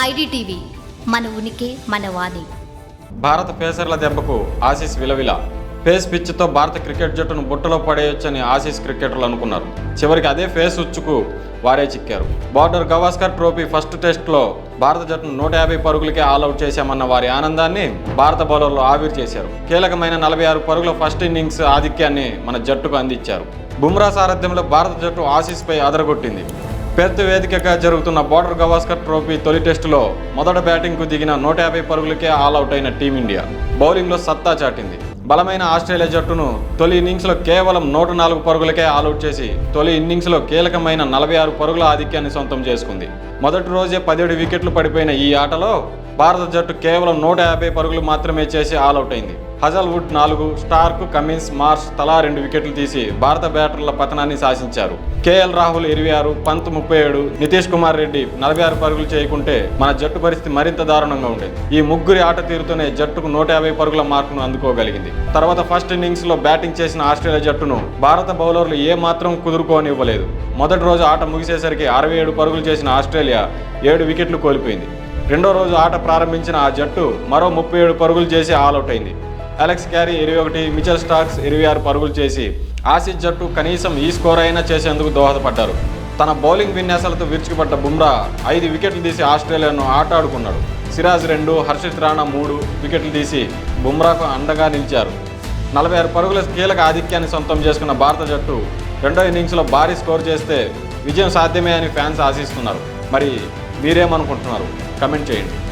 IDTV మన ఉనికి మన వాణి. భారత పేసర్ల దెబ్బకు ఆసీస్ విలవిల. ఫేస్ పిచ్తో భారత క్రికెట్ జట్టును బుట్టలో పడేయొచ్చని ఆసీస్ క్రికెటర్లు అనుకున్నారు. చివరికి అదే ఫేస్ ఉచ్చుకు వారే చిక్కారు. బార్డర్ గవాస్కర్ ట్రోఫీ ఫస్ట్ టెస్ట్లో భారత జట్టును నూట యాభై పరుగులకే ఆల్అవుట్ చేశామన్న వారి ఆనందాన్ని భారత బౌలర్లు ఆవిరి చేశారు. కీలకమైన నలభై ఆరు పరుగుల ఫస్ట్ ఇన్నింగ్స్ ఆధిక్యాన్ని మన జట్టుకు అందించారు. బుమ్రా సారథ్యంలో భారత జట్టు ఆసీస్పై అదరగొట్టింది. పెద్ద వేదికగా జరుగుతున్న బోర్డర్ గవాస్కర్ ట్రోఫీ తొలి టెస్టులో మొదట బ్యాటింగ్కు దిగిన నూట యాభై పరుగులకే ఆల్అవుట్ అయిన టీమిండియా. బౌలింగ్లో సత్తా చాటింది. బలమైన ఆస్ట్రేలియా జట్టును తొలి ఇన్నింగ్స్లో కేవలం నూట నాలుగు పరుగులకే ఆల్అవుట్ చేసి తొలి ఇన్నింగ్స్లో కీలకమైన నలభై ఆరు పరుగుల ఆధిక్యాన్ని సొంతం చేసుకుంది. మొదటి రోజే పదిహేడు వికెట్లు పడిపోయిన ఈ ఆటలో భారత జట్టు కేవలం నూట యాభై పరుగులు మాత్రమే చేసి ఆల్అవుట్ అయింది. హజల్వుడ్ నాలుగు స్టార్క్ కమిన్స్ మార్ష్ తలా రెండు వికెట్లు తీసి భారత బ్యాటర్ల పతనాన్ని శాసించారు. కేఎల్ రాహుల్ ఇరవై ఆరు పంత్ ముప్పై ఏడు నితీష్ కుమార్ రెడ్డి నలభై ఆరు పరుగులు చేయకుంటే మన జట్టు పరిస్థితి మరింత దారుణంగా ఉండేది. ఈ ముగ్గురి ఆట తీరుతోనే జట్టుకు నూట యాభై పరుగుల మార్కును అందుకోగలిగింది. తర్వాత ఫస్ట్ ఇన్నింగ్స్లో బ్యాటింగ్ చేసిన ఆస్ట్రేలియా జట్టును భారత బౌలర్లు ఏ మాత్రం కుదురుకోనివ్వలేదు. మొదటి రోజు ఆట ముగిసేసరికి అరవై ఏడు పరుగులు చేసిన ఆస్ట్రేలియా ఏడు వికెట్లు కోల్పోయింది. రెండో రోజు ఆట ప్రారంభించిన ఆ జట్టు మరో ముప్పై ఏడు పరుగులు చేసి ఆల్అవుట్ అయింది. అలెక్స్ క్యారీ ఇరవై ఒకటి మిచెల్ స్టాక్స్ ఇరవై ఆరు పరుగులు చేసి ఆసిస్ జట్టు కనీసం ఈ స్కోర్ అయినా చేసేందుకు దోహదపడ్డారు. తన బౌలింగ్ విన్యాసాలతో విరుచుకుపడ్డ బుమ్రా ఐదు వికెట్లు తీసి ఆస్ట్రేలియాను ఆట ఆడుకున్నాడు. సిరాజ్ రెండు హర్షిత్ రాణా మూడు వికెట్లు తీసి బుమ్రాకు అండగా నిలిచారు. నలభై ఆరు పరుగుల కీలక ఆధిక్యాన్ని సొంతం చేసుకున్న భారత జట్టు రెండో ఇన్నింగ్స్లో భారీ స్కోర్ చేస్తే విజయం సాధ్యమే అని ఫ్యాన్స్ ఆశిస్తున్నారు. మరి మీరేమనుకుంటున్నారు? కమెంట్ చేయండి